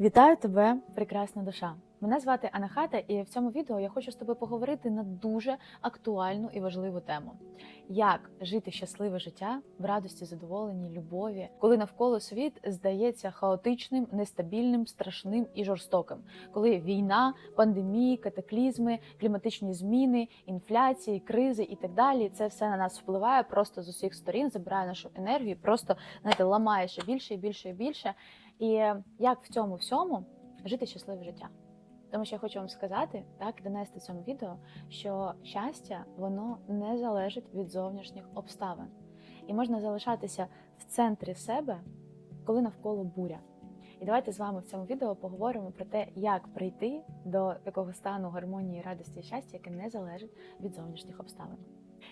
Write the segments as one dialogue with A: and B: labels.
A: Вітаю тебе, прекрасна душа! Мене звати Анахата, і в цьому відео я хочу з тобою поговорити на дуже актуальну і важливу тему: як жити щасливе життя в радості, задоволенні, любові, коли навколо світ здається хаотичним, нестабільним, страшним і жорстоким, коли війна, пандемії, катаклізми, кліматичні зміни, інфляції, кризи і так далі, це все на нас впливає просто з усіх сторін, забирає нашу енергію, просто знаєте, ламає ще більше і більше і більше. І як в цьому всьому жити щасливе життя? Тому що я хочу вам сказати, так донести цьому відео, що щастя воно не залежить від зовнішніх обставин, і можна залишатися в центрі себе, коли навколо буря. І давайте з вами в цьому відео поговоримо про те, як прийти до такого стану гармонії, радості і щастя, яке не залежить від зовнішніх обставин.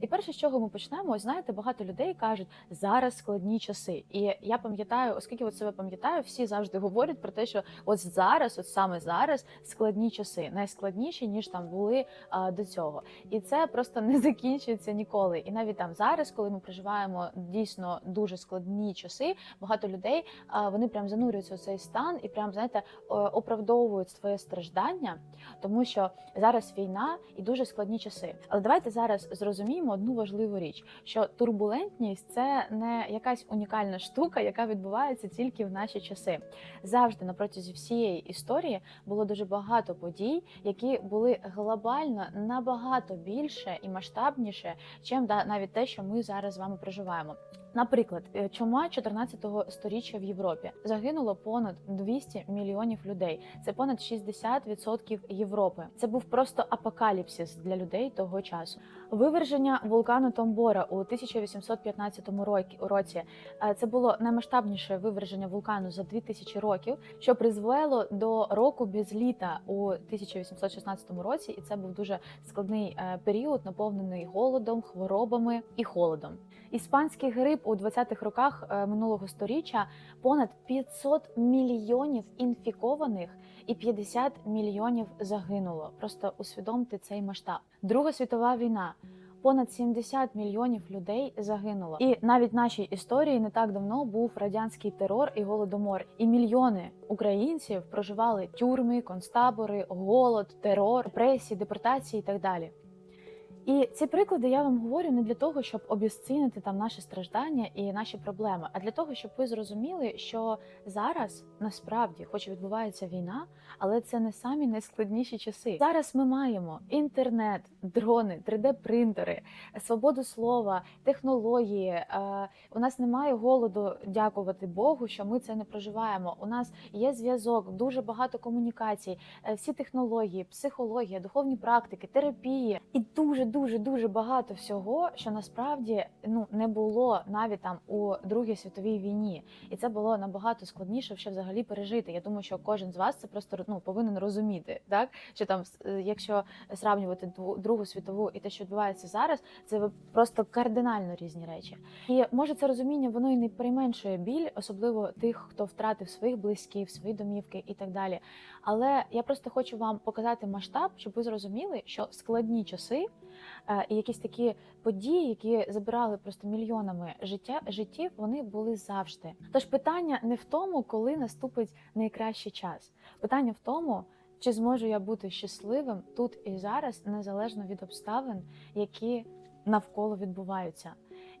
A: І перше, з чого ми почнемо, ось знаєте, багато людей кажуть, зараз складні часи. І я пам'ятаю, оскільки от себе пам'ятаю, всі завжди говорять про те, що от зараз, от саме зараз, складні часи, найскладніші ніж там були а, до цього. І це просто не закінчується ніколи. І навіть там зараз, коли ми проживаємо дійсно дуже складні часи, багато людей а, вони прям занурюються у цей стан і прям знаєте оправдовують своє страждання, тому що зараз війна і дуже складні часи. Але давайте зараз зрозуміємо одну важливу річ: що турбулентність це не якась унікальна штука, яка відбувається тільки в наші часи. Завжди на протязі всієї історії було дуже багато подій, які були глобально набагато більше і масштабніше, чим навіть те, що ми зараз з вами проживаємо. Наприклад, е, чума 14-го сторіччя в Європі загинуло понад 200 мільйонів людей. Це понад 60% Європи. Це був просто апокаліпсис для людей того часу. Виверження вулкану Томбора у 1815 році- е, це було наймасштабніше виверження вулкану за 2000 років, що призвело до року без літа у 1816 році, і це був дуже складний е, період, наповнений голодом, хворобами і холодом. Іспанський грип у 20-х роках е, минулого сторіччя понад 500 мільйонів інфікованих і 50 мільйонів загинуло. Просто усвідомте цей масштаб. Друга світова війна. Понад 70 мільйонів людей загинуло, і навіть нашій історії не так давно був радянський терор і голодомор, і мільйони українців проживали тюрми, концтабори, голод, терор, репресії, депортації і так далі. І ці приклади я вам говорю не для того, щоб обіцінити там наші страждання і наші проблеми, а для того, щоб ви зрозуміли, що зараз насправді, хоч відбувається війна, але це не самі найскладніші часи. Зараз ми маємо інтернет, дрони, 3D-принтери, свободу слова, технології. Е, У нас немає голоду, дякувати Богу, що ми це не проживаємо. У нас є зв'язок, дуже багато комунікацій, е, всі технології, психологія, духовні практики, терапії і дуже дуже дуже багато всього, що насправді ну не було навіть там у Другій світовій війні, і це було набагато складніше ще взагалі пережити. Я думаю, що кожен з вас це просто ну повинен розуміти, так що там, е, якщо сравнювати Другу світову і те, що відбувається зараз, це просто кардинально різні речі. І може це розуміння воно і не применшує біль, особливо тих, хто втратив своїх близьких, свої домівки і так далі. Але я просто хочу вам показати масштаб, щоб ви зрозуміли, що складні часи і якісь такі події, які забирали просто мільйонами життя життів, вони були завжди. Тож питання не в тому, коли наступить найкращий час. Питання в тому, чи зможу я бути щасливим тут і зараз, незалежно від обставин, які навколо відбуваються.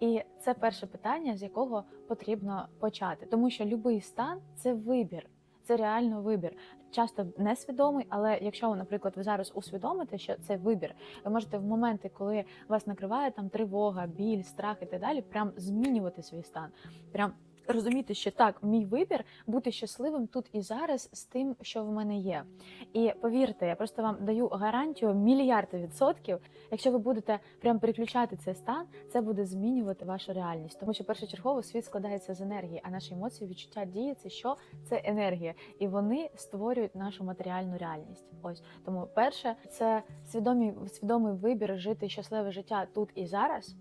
A: І це перше питання, з якого потрібно почати, тому що будь-який стан це вибір. Це реально вибір, часто несвідомий, але якщо, наприклад, ви зараз усвідомите, що це вибір, ви можете в моменти, коли вас накриває там тривога, біль, страх і так далі, прям змінювати свій стан. Прям розуміти, що так, мій вибір бути щасливим тут і зараз з тим, що в мене є. І повірте, я просто вам даю гарантію мільярди відсотків. Якщо ви будете прям переключати цей стан, це буде змінювати вашу реальність. Тому що першочергово світ складається з енергії, а наші емоції, відчуття дії це що? Це енергія, і вони створюють нашу матеріальну реальність. Ось тому, перше, це свідомі свідомий вибір жити щасливе життя тут і зараз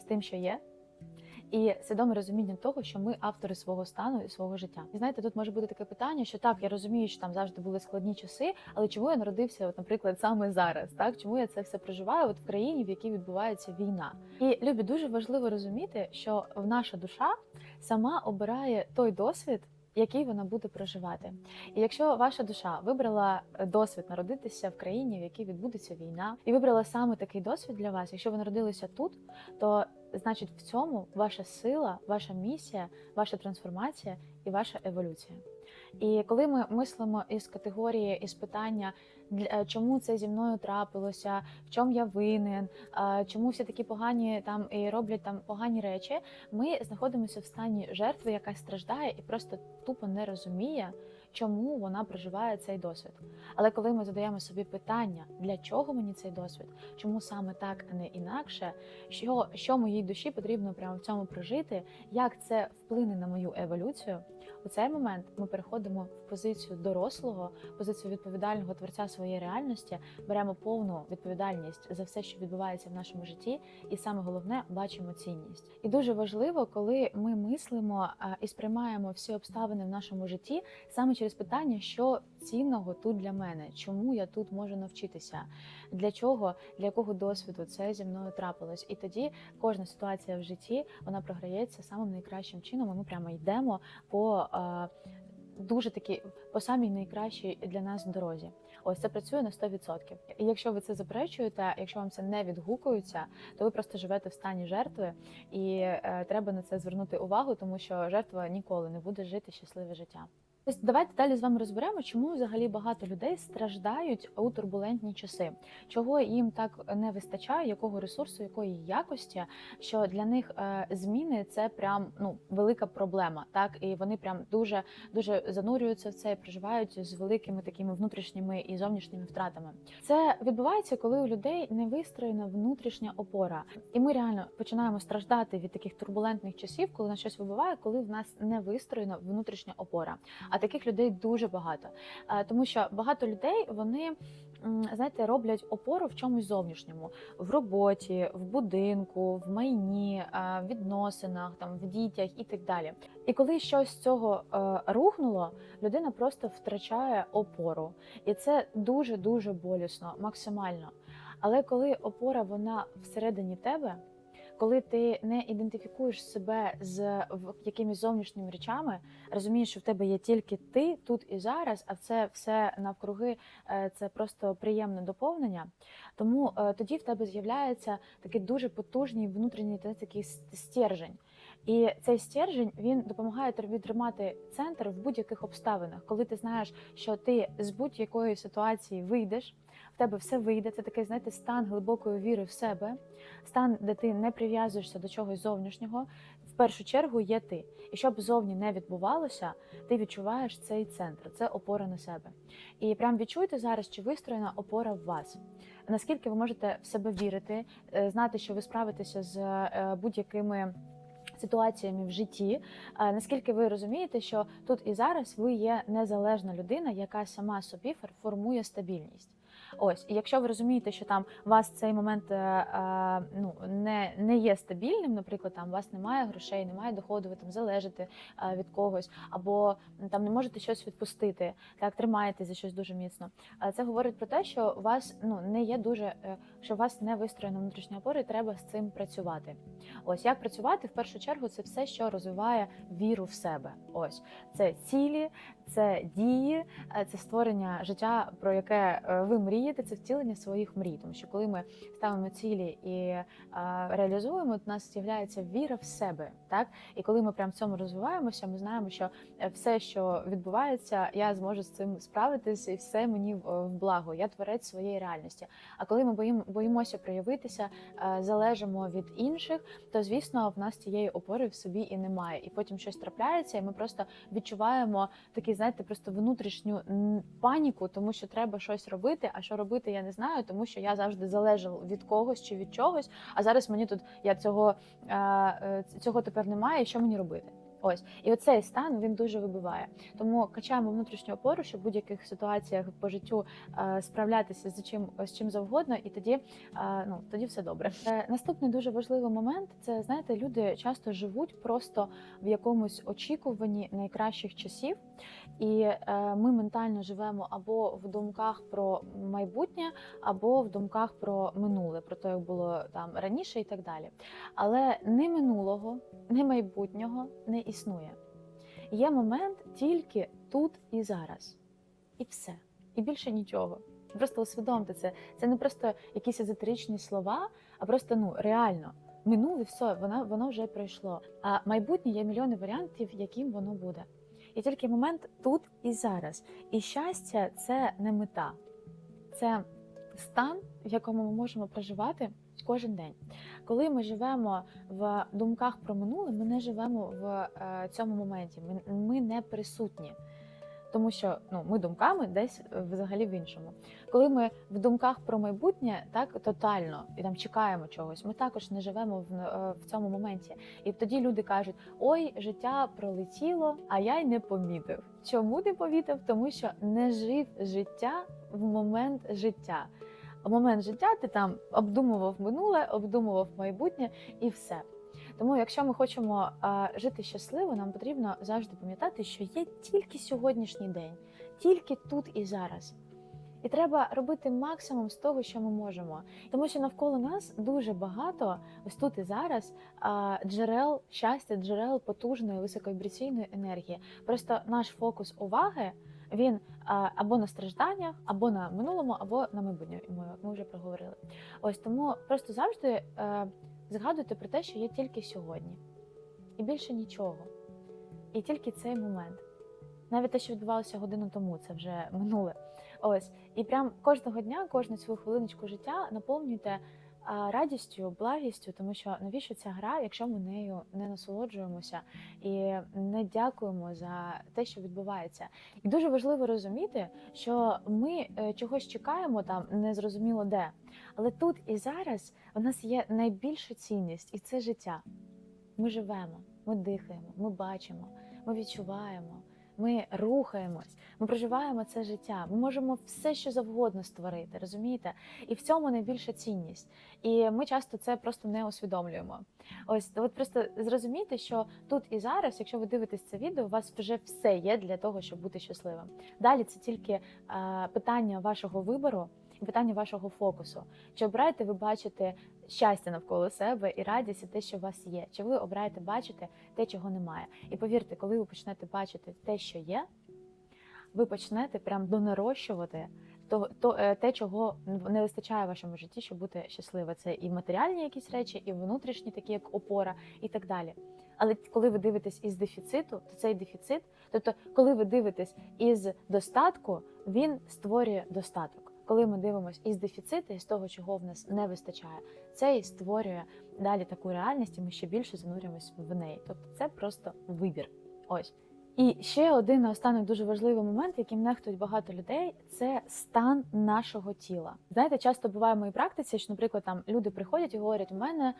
A: з тим, що є. І свідоме розуміння того, що ми автори свого стану і свого життя. І знаєте, тут може бути таке питання, що так, я розумію, що там завжди були складні часи, але чому я народився, от, наприклад, саме зараз? Так, чому я це все проживаю от в країні, в якій відбувається війна? І любі дуже важливо розуміти, що наша душа сама обирає той досвід, який вона буде проживати. І якщо ваша душа вибрала е, досвід народитися в країні, в якій відбудеться війна, і вибрала саме такий досвід для вас, якщо ви народилися тут, то значить в цьому ваша сила, ваша місія, ваша трансформація і ваша еволюція. І коли ми мислимо із категорії із питання, е, чому це зі мною трапилося, в чому я винен, е, чому всі такі погані там і роблять там погані речі, ми знаходимося в стані жертви, яка страждає і просто тупо не розуміє, чому вона проживає цей досвід. Але коли ми задаємо собі питання, для чого мені цей досвід, чому саме так, а не інакше, що, що моїй душі потрібно прямо в цьому прожити, як це вплине на мою еволюцію. У цей момент ми переходимо в позицію дорослого, позицію відповідального творця своєї реальності, беремо повну відповідальність за все, що відбувається в нашому житті, і саме головне бачимо цінність. І дуже важливо, коли ми мислимо і сприймаємо всі обставини в нашому житті саме через питання, що цінного тут для мене, чому я тут можу навчитися, для чого, для якого досвіду це зі мною трапилось. І тоді кожна ситуація в житті вона програється самим найкращим чином. і Ми прямо йдемо по е, дуже такі по самій найкращій для нас дорозі. Ось це працює на 100%. І якщо ви це заперечуєте, якщо вам це не відгукується, то ви просто живете в стані жертви, і е, треба на це звернути увагу, тому що жертва ніколи не буде жити щасливе життя. Ось давайте далі з вами розберемо, чому взагалі багато людей страждають у турбулентні часи, чого їм так не вистачає, якого ресурсу, якої якості, що для них е, зміни це прям ну велика проблема, так і вони прям дуже дуже занурюються в це і проживають з великими такими внутрішніми і зовнішніми втратами. Це відбувається, коли у людей не вистроєна внутрішня опора, і ми реально починаємо страждати від таких турбулентних часів, коли на щось вибиває, коли в нас не вистроєна внутрішня опора. А таких людей дуже багато, Е, тому що багато людей вони знаєте роблять опору в чомусь зовнішньому в роботі, в будинку, в майні, е, в відносинах, там в дітях і так далі. І коли щось з цього е, рухнуло, людина просто втрачає опору, і це дуже дуже болісно, максимально. Але коли опора вона всередині тебе, коли ти не ідентифікуєш себе з якимись зовнішніми речами, розумієш, що в тебе є тільки ти тут і зараз, а це все навкруги е, це просто приємне доповнення. Тому е, тоді в тебе з'являється такий дуже потужний внутрішній такий стержень. І цей стержень він допомагає тобі тримати центр в будь-яких обставинах, коли ти знаєш, що ти з будь-якої ситуації вийдеш, в тебе все вийде. Це такий, знаєте, стан глибокої віри в себе, стан, де ти не прив'язуєшся до чогось зовнішнього. В першу чергу є ти. І щоб зовні не відбувалося, ти відчуваєш цей центр, це опора на себе. І прям відчуйте зараз, чи вистроєна опора в вас. Наскільки ви можете в себе вірити, е, знати, що ви справитеся з е, будь-якими. Ситуаціями в житті, Е, наскільки ви розумієте, що тут і зараз ви є незалежна людина, яка сама собі формує стабільність. Ось, і якщо ви розумієте, що там вас цей момент е, е, ну не, не є стабільним, наприклад, там у вас немає грошей, немає доходу, ви там залежите е, від когось, або там не можете щось відпустити, так тримаєте за щось дуже міцно. Це говорить про те, що у вас ну не є дуже, що у вас не вистроєна внутрішня опора, і треба з цим працювати. Ось як працювати в першу чергу, це все, що розвиває віру в себе. Ось це цілі, це дії, це створення життя, про яке ви мрієте, це втілення своїх мрій. Тому що коли ми ставимо цілі і реалізуємо, у нас з'являється віра в себе. Так і коли ми прям в цьому розвиваємося, ми знаємо, що е, все, що відбувається, я зможу з цим справитись, і все мені в в благо. Я творець своєї реальності. А коли ми боїм, боїмося проявитися, е, залежимо від інших, то звісно в нас цієї опори в собі і немає. І потім щось трапляється, і ми просто відчуваємо такий, знаєте, просто внутрішню паніку, тому що треба щось робити. А що робити, я не знаю, тому що я завжди залежав від когось чи від чогось. А зараз мені тут я цього, е, е, цього тепер немає. і Що мені робити? Ось і оцей стан він дуже вибиває. Тому качаємо внутрішню опору, щоб в будь-яких ситуаціях по життю е, справлятися з чим з чим завгодно, і тоді е, ну тоді все добре. Е, наступний дуже важливий момент це знаєте, люди часто живуть просто в якомусь очікуванні найкращих часів, і ми ментально живемо або в думках про майбутнє, або в думках про минуле, про те, як було там раніше, і так далі. Але не минулого, не майбутнього не існує. Є момент тільки тут і зараз. І все. І більше нічого. Просто усвідомте це. Це не просто якісь езотеричні слова, а просто ну реально. Минуле все, воно, воно вже пройшло. А майбутнє є мільйони варіантів, яким воно буде. І тільки момент тут і зараз. І щастя це не мета, це стан, в якому ми можемо проживати кожен день. Коли ми живемо в думках про минуле, ми не живемо в е, цьому моменті. Ми, не присутні. Тому що ну, ми думками десь е, взагалі в іншому. Коли ми в думках про майбутнє, так тотально і там чекаємо чогось, ми також не живемо в, е, в цьому моменті. І тоді люди кажуть: ой, життя пролетіло, а я й не помітив. Чому не помітив? Тому що не жив життя в момент життя. Момент життя ти там обдумував минуле, обдумував майбутнє і все. Тому, якщо ми хочемо а, жити щасливо, нам потрібно завжди пам'ятати, що є тільки сьогоднішній день, тільки тут і зараз. І треба робити максимум з того, що ми можемо, тому що навколо нас дуже багато ось тут і зараз джерел щастя, джерел потужної високовібраційної енергії. Просто наш фокус уваги він або на стражданнях, або на минулому, або на майбутньому. як Ми вже проговорили. Ось тому просто завжди е, згадуйте про те, що є тільки сьогодні, і більше нічого. І тільки цей момент. Навіть те, що відбувалося годину тому, це вже минуле. Ось і прям кожного дня, кожну свою хвилиночку життя наповнюйте радістю, благістю, тому що навіщо ця гра, якщо ми нею не насолоджуємося і не дякуємо за те, що відбувається. І дуже важливо розуміти, що ми е, чогось чекаємо там незрозуміло де, але тут і зараз у нас є найбільша цінність, і це життя. Ми живемо, ми дихаємо, ми бачимо, ми відчуваємо. Ми рухаємось, ми проживаємо це життя. Ми можемо все, що завгодно створити, розумієте? І в цьому найбільша цінність. І ми часто це просто не усвідомлюємо. Ось от просто зрозумійте, що тут і зараз, якщо ви дивитесь це відео, у вас вже все є для того, щоб бути щасливим. Далі це тільки е, питання вашого вибору. Питання вашого фокусу. Чи обираєте ви бачити щастя навколо себе і радість і те, що у вас є? Чи ви обираєте бачити те, чого немає? І повірте, коли ви почнете бачити те, що є, ви почнете прям донарощувати то, то е, те, чого не вистачає в вашому житті, щоб бути щасливим. Це і матеріальні якісь речі, і внутрішні, такі як опора, і так далі. Але коли ви дивитесь із дефіциту, то цей дефіцит, тобто, коли ви дивитесь із достатку, він створює достаток. Коли ми дивимося із дефіциту, із того, чого в нас не вистачає, це і створює далі таку реальність, і ми ще більше занурюємось в неї. Тобто це просто вибір. Ось. І ще один останок дуже важливий момент, яким нехтують багато людей, це стан нашого тіла. Знаєте, часто буває в моїй практиці, що, наприклад, там люди приходять і говорять, у мене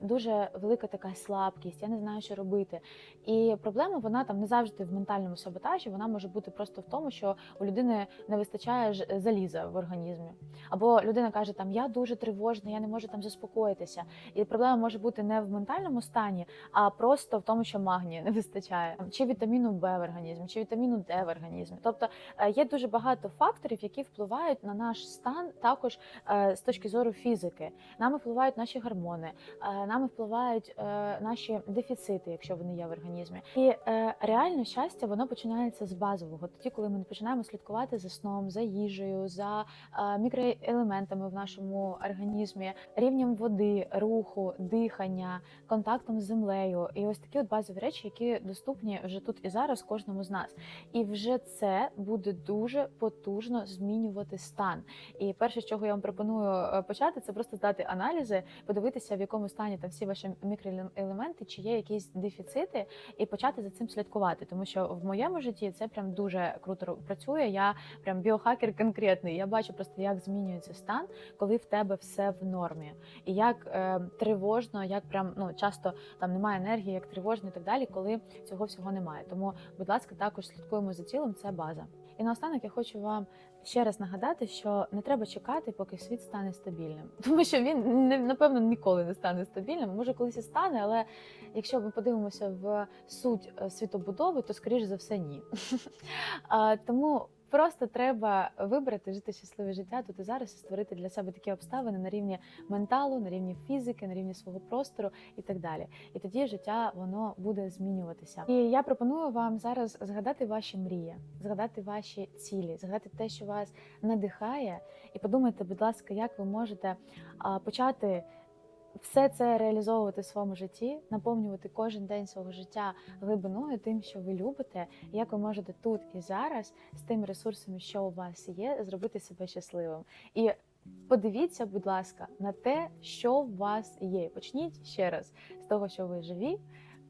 A: дуже велика така слабкість, я не знаю, що робити. І проблема вона там не завжди в ментальному саботажі, вона може бути просто в тому, що у людини не вистачає заліза в організмі. Або людина каже, там я дуже тривожна, я не можу там заспокоїтися. І проблема може бути не в ментальному стані, а просто в тому, що магнію не вистачає, чи вітаміну Б в організмі, чи вітаміну Д в організмі. Тобто е, є дуже багато факторів, які впливають на наш стан, також е, з точки зору фізики. Нами впливають наші гормони, е, нами впливають наші дефіцити, якщо вони є в організмі. І реально щастя воно починається з базового, тоді, коли ми починаємо слідкувати за сном, за їжею, за мікроелементами в нашому організмі, рівнем води, руху, дихання, контактом з землею. І ось такі от базові речі, які доступні вже тут і зараз кожному з нас. І вже це буде дуже потужно змінювати стан. І перше, чого я вам пропоную е, почати, це просто здати аналізи, подивитися, в якому стані там всі ваші мікроелементи, чи є якісь дефіцити, і почати за цим слідкувати. Тому що в моєму житті це прям дуже круто працює. Я прям біохакер конкретний. Я бачу просто, як змінюється стан, коли в тебе все в нормі, і як е, тривожно, як прям ну часто там немає енергії, як тривожно і так далі, коли цього всього немає. Тому, будь ласка, також слідкуємо за тілом. Це база. І наостанок я хочу вам ще раз нагадати, що не треба чекати, поки світ стане стабільним, тому що він напевно ніколи не стане стабільним. Може, колись і стане, але якщо ми подивимося в суть світобудови, то скоріш за все ні. Тому Просто треба вибрати жити щасливе життя тут і зараз і створити для себе такі обставини на рівні менталу, на рівні фізики, на рівні свого простору і так далі. І тоді життя воно буде змінюватися. І я пропоную вам зараз згадати ваші мрії, згадати ваші цілі, згадати те, що вас надихає, і подумайте, будь ласка, як ви можете почати. Все це реалізовувати в своєму житті, наповнювати кожен день свого життя глибиною, тим, що ви любите, як ви можете тут і зараз з тими ресурсами, що у вас є, зробити себе щасливим. І подивіться, будь ласка, на те, що в вас є. Почніть ще раз з того, що ви живі,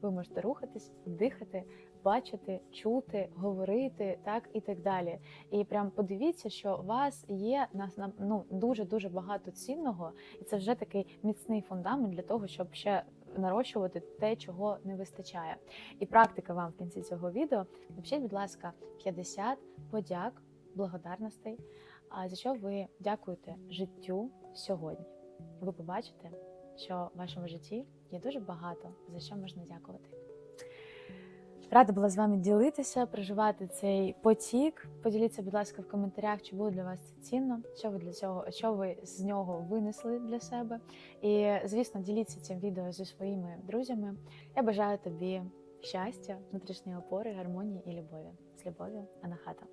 A: ви можете рухатись, дихати, бачити, чути, говорити, так і так далі. І прям подивіться, що у вас є на на- ну, дуже дуже багато цінного, і це вже такий міцний фундамент для того, щоб ще нарощувати те, чого не вистачає. І практика вам в кінці цього відео. Напишіть, будь ласка, 50 подяк, благодарностей, за що ви дякуєте життю сьогодні. Ви побачите, що в вашому житті є дуже багато за що можна дякувати. Рада була з вами ділитися, проживати цей потік. Поділіться, будь ласка, в коментарях, чи було для вас це цінно, що ви для цього, що ви з нього винесли для себе. І, звісно, діліться цим відео зі своїми друзями. Я бажаю тобі щастя, внутрішньої опори, гармонії і любові. З любов'ю, Анахата.